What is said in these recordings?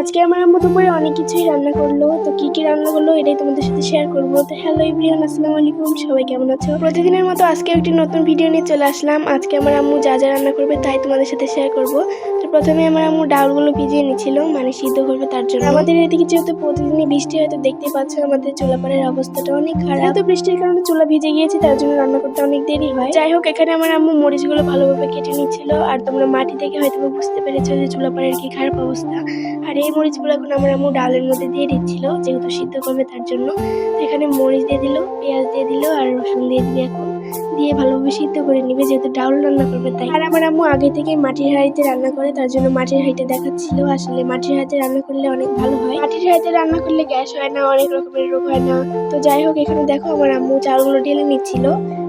আজকে আমার আম্মু দুপুরে অনেক কিছুই রান্না করল। তো কি কি রান্না করল এটাই তোমাদের সাথে শেয়ার করব। তো হ্যালো ইব্রিয়ান আসসালামু আলাইকুম, সবাই কেমন আছো? প্রতিদিনের মতো আজকে একটি নতুন ভিডিও নিয়ে চলে আসলাম। আজকে আমার আম্মু যা যা রান্না করবে তাই তোমাদের সাথে শেয়ার করব। তো প্রথমে আমার আম্মু ডাউলগুলো ভিজিয়ে নিচ্ছিল মানে সিদ্ধ করবে তার জন্য। আমাদের এদিকে যেহেতু প্রতিদিনই বৃষ্টি হয়তো দেখতে পাচ্ছ আমাদের চুলাপাড়ের অবস্থাটা অনেক খারাপ। তো বৃষ্টির কারণে চুলা ভিজে গিয়েছে, তার জন্য রান্না করতে অনেক দেরি হয়। যাই হোক, এখানে আমার আম্মু মরিচগুলো ভালোভাবে কেটে নিচ্ছিল আর তোমরা মাটি দেখে হয়তো বুঝতে পেরেছ যে চুলাপাড়ের কি খারাপ অবস্থা। আর এই মরিচগুলো এখন আমার আম্মু ডালের মধ্যে দিয়ে দিচ্ছিল, যেহেতু সিদ্ধ করবে তার জন্য। এখানে মরিচ দিয়ে দিল, পেঁয়াজ দিয়ে দিল আর রসুন দিয়ে দিল দিয়ে ভালোভাবে সিদ্ধ করে নিবে, যেহেতু ডাউল রান্না করবে তাই। আর আমার আম্মু আগে থেকে মাটির হাঁড়িতে রান্না করে, তার জন্য মাটির হাঁড়িতে দেখাচ্ছিল। আসলে মাটির হাঁড়িতে রান্না করলে অনেক ভালো হয়। মাটির হাঁড়িতে রান্না করলে গ্যাস হয় না, অনেক রকমের রোগ হয় না। তো যাই হোক, এখানে দেখো আমার আম্মু চালগুলো ঢেলে নিচ্ছিল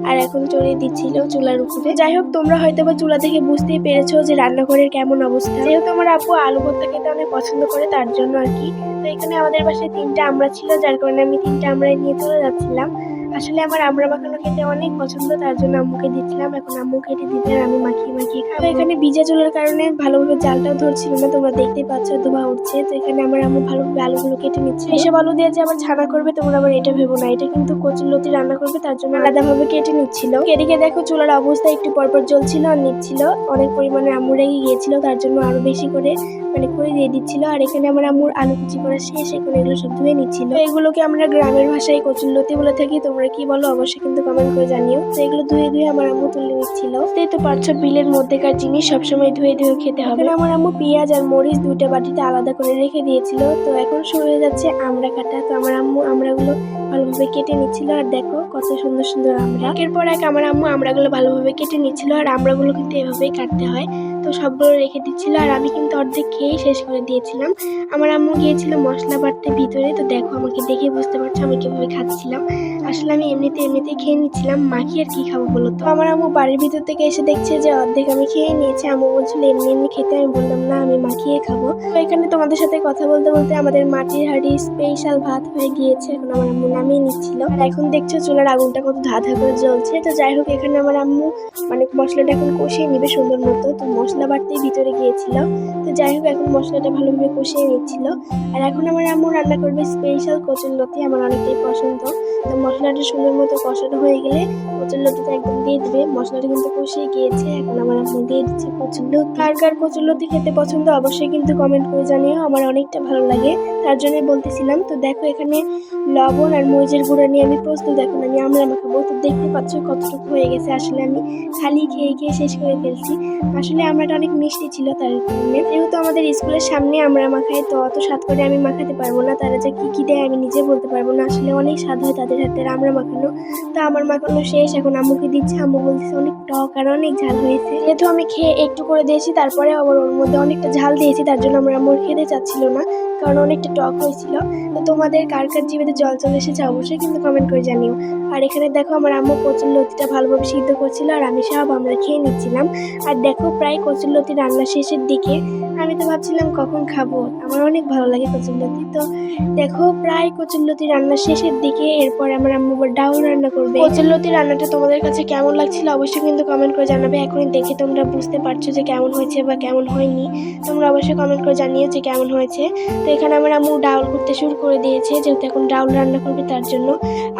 আর এখন চড়িয়ে দিচ্ছিল চুলার উপরে। যাই হোক, তোমরা হয়তো বা চুলা থেকে বুঝতেই পেরেছ যে রান্নাঘরের কেমন অবস্থা। যেহেতু আমার আপু আলু ভর্তা খেতে অনেক পছন্দ করে, তার জন্য আর কি। তো এখানে আমাদের বাসায় তিনটা আমরা ছিল, যার কারণে আমি তিনটা আমরাই নিয়ে চলে যাচ্ছিলাম। আসলে আমার আমরা মাখানো খেতে অনেক পছন্দ, তার জন্য আম্মুকে দিচ্ছিলাম। এখন আম্মু কেটে দিতে আমি মাখিয়ে মাখিয়ে খাব। এখানে ভিজা চুলার কারণে ভালোভাবে জালটাও ধরছিল না, তোমরা দেখতেই পাচ্ছ ধোয়া উঠছে। তো এখানে আমার আম্মু ভালোভাবে আলুগুলো কেটে নিচ্ছে। এসব আলু দিয়ে যে আবার ছানা করবে, তোমরা আবার এটা ভেবো না। এটা কিন্তু কচুর লতি রান্না করবে, তার জন্য আলাদাভাবে কেটে নিচ্ছিল। এদিকে দেখো চুলার অবস্থা একটু পরপর জ্বলছিল আর নিচ্ছিল। অনেক পরিমাণে আম্মু রেগে গিয়েছিল, তার জন্য আরও বেশি করে মানে করে দিয়ে দিচ্ছিল। আর এখানে আমার আম্মুর আলু কুচি করা শেষ, এখন এগুলো সব ধুয়ে নিচ্ছিল। এগুলোকে আমরা গ্রামের ভাষায় কচুর লতি বলে থাকি, তোমরা কি বলো অবশ্যই কিন্তু কমেন্ট করে জানিও। তো এগুলো ধুয়ে ধুয়ে আমার আম্মু তুলে নিচ্ছিল। তাই তো পারছ বিলের মধ্যেকার জিনিস সবসময় ধুয়ে ধুয়ে খেতে হবে। আমার আম্মু পেঁয়াজ আর মরিচ দুইটা বাটিতে আলাদা করে রেখে দিয়েছিল। তো এখন শুরু হয়ে যাচ্ছে আমরা কাটা। তো আমার আম্মু আমড়াগুলো ভালোভাবে কেটে নিচ্ছিল, আর দেখো কত সুন্দর সুন্দর আমরা। একের পর এক আমার আম্মু আমড়াগুলো ভালোভাবে কেটে নিচ্ছিল, আর আমড়াগুলো কিন্তু এভাবেই কাটতে হয়। তো সবগুলো রেখে দিচ্ছিল, আর আমি কিন্তু অর্ধেক খেয়েই শেষ করে দিয়েছিলাম। আমার আম্মু গিয়েছিল মশলা বাড়তে ভিতরে, তো দেখো আমাকে দেখে বুঝতে পারছ আমি কীভাবে খাচ্ছিলাম। আসলে আমি এমনিতে এমনিতেই খেয়ে নিচ্ছিলাম মাখি আর কি খাব বলো তো? আমার আম্মু বাড়ির ভিতর থেকে এসে দেখছে যে অর্ধেক আমি খেয়ে নিয়েছি, আম্মু বলছিল এমনি এমনি খেতে, আমি বললাম, না, আমি মাখিয়ে খাব। তো এখানে তোমাদের সাথে কথা বলতে বলতে আমাদের মাটির হাঁড়ি স্পেশাল ভাত হয়ে গিয়েছে, এখন আমার আম্মু নামিয়ে নিচ্ছিল। আর এখন দেখছ চুলার আগুনটা কত ধা করে জ্বলছে। তো যাই হোক, এখানে আমার আম্মু মানে মশলাটা এখন কষিয়ে নিবে সুন্দর মতো। তো মশলা বাড়তেই ভিতরে গিয়েছিল। তো যাই হোক, এখন মশলাটা ভালোভাবে কষিয়ে নিচ্ছিল। আর এখন আমার আম্মু রান্না করবে স্পেশাল কচুর লতি, আমার অনেকটাই পছন্দ। তো মশলাটা সুন্দর মতো কষানো হয়ে গেলে কচুর লতিটা একদম দিয়ে দেবে। মশলাটা কিন্তু কষিয়ে গিয়েছে। এখন আমার আম্মু দিয়ে দিচ্ছে কচুর লতি। কার কার কচুর লতি খেতে পছন্দ অবশ্যই কিন্তু কমেন্ট করে জানিও। আমার অনেকটা ভালো লাগে। তার জন্য বলতেছিলাম। তো দেখো এখানে লবণ আর মরিচের গুঁড়া নিয়ে আমি প্রস্তুত। এখন আমি আমরা মাখাবো তো দেখতে পাচ্ছ কতটুকু হয়ে গেছে। আসলে আমি খালি খেয়ে খেয়ে শেষ করে ফেলছি। আসলে আমরাটা অনেক মিষ্টি ছিল তার কারণে যেহেতু আমাদের স্কুলের সামনে আমরা মাখাই তো অত স্বাদ করে আমি মাখাতে পারব না। তারা যে কি কী দেয় আমি নিজে বলতে পারব না। আসলে অনেক স্বাদ হয় তাদের হাতে আমরা মাখানো। তো আমার মাখানো শেষ। এখন আম্মুকে দিচ্ছে। আম্মু বলতেছে, অনেক টক আর অনেক ঝাল হয়েছে। যেহেতু আমি খেয়ে একটু করে দিয়েছি, তারপরে আবার ওর মধ্যে অনেকটা ঝাল দিয়েছি, তার জন্য আমার আম্মুর খেতে চাচ্ছিল না। কারণ অনেকটা টক হয়েছিল। তো তোমাদের কার কার জিভেতে জল চলে এসেছে অবশ্যই কিন্তু কমেন্ট করে জানিও। আর এখানে দেখো আমার আম্মু কচুর লতিটা ভালোভাবে সিদ্ধ করছিল আর আমি সব আমরা খেয়ে নিচ্ছিলাম। আর দেখো প্রায় কচুর লতি রান্না শেষের দিকে। আমি তো ভাবছিলাম কখন খাব? আমার অনেক ভালো লাগে কচুর লতি। তো দেখো প্রায় কচুর লতি রান্না শেষের দিকে এরপর আমার আম্মু ডাউল রান্না করবে। কচুর লতি রান্নাটা তোমাদের কাছে কেমন লাগছিল অবশ্যই কিন্তু কমেন্ট করে জানাবে। এখনই দেখে তোমরা বুঝতে পারছ যে কেমন হয়েছে বা কেমন হয়নি। তোমরা অবশ্যই কমেন্ট করে জানিও যে কেমন হয়েছে। তো এখানে আমার আম্মু ডাউল করতে শুরু করে দিয়েছে, যেহেতু এখন ডাউল রান্না করবে তার জন্য।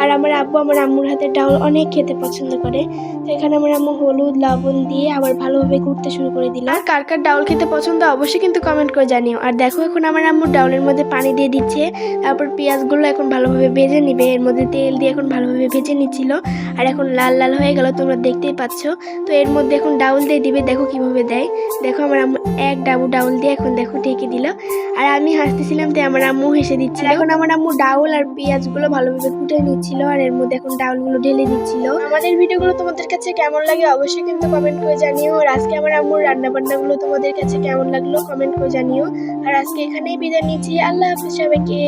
আর আমার আব্বু আমার আম্মুর হাতে ডাউল অনেক খেতে পছন্দ করে। তো এখানে আমার আম্মু হলুদ, লবণ দিয়ে আবার ভালোভাবে ঘুরতে শুরু করে দিল। আর কার কার ডাউল খেতে পছন্দ অবশ্যই কিন্তু কমেন্ট করে জানিও। আর দেখো এখন আমার আম্মু ডাউলের মধ্যে পানি দিয়ে দিচ্ছে, তারপর পেঁয়াজগুলো এখন ভালোভাবে ভেজে নিবে। এর মধ্যে তেল দিয়ে এখন ভালোভাবে ভেজে নিচ্ছিল। আর এখন লাল লাল হয়ে গেল, তোমরা দেখতেই পাচ্ছ। তো এর মধ্যে এখন ডাউল দিয়ে দিবে, দেখো কীভাবে দেয়। দেখো আমার আম্মু এক ডাবু ডাউল দিয়ে এখন দেখো ঢেকে দিল। আর আমি হাসতেছিলাম তাই আমার আম্মু হেসে দিচ্ছিল। এখন আমার আম্মু ডাউল আর পেঁয়াজগুলো ভালোভাবে কুটে নিচ্ছিল আর এর মধ্যে এখন ডাউলগুলো ঢেলে দিচ্ছিল। আমাদের ভিডিওগুলো তোমাদের কাছে কেমন লাগে অবশ্যই কিন্তু কমেন্ট করে জানিও। আর আজকে আমার আম্মুর রান্না বান্নাগুলো তোমাদের কাছে কেমন লাগল কমেন্ট করে জানিও। আর আজকে এখানেই বিদায় নিচ্ছি। আল্লাহ হাফিজ সবাইকে।